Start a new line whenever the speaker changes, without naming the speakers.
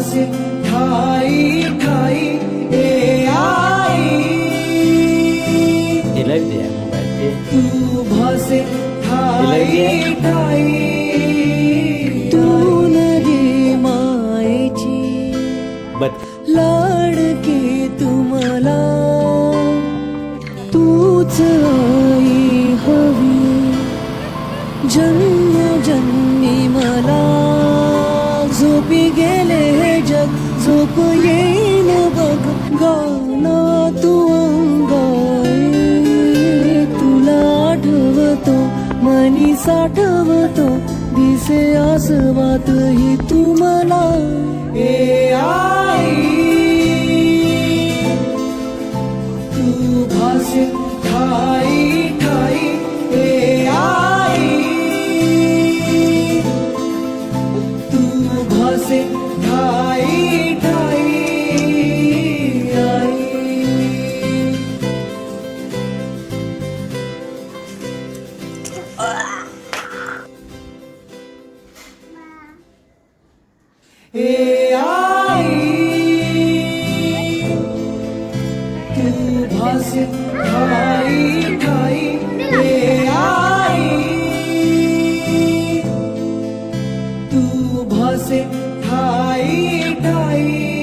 भासे ठाई ठाई ए आई।
ते लाईव्ह दे मोबाईल ते
तू भासे ठाई ठाई
तू नदी मायेची
बट
लाडकी तुम्हाला तूच आई हवी जन्म जन्मी मला। झोपी गेले जग झोप येईन बघ गाना तू अंगाई. तुला आठवतो मनी साठवतो दिसे आसवात ही तू मला.
ए आई तू भासे ठाई ठाई. ए आई तू भासे ठाई ठाई ए आई तू भासे ठाई ठाई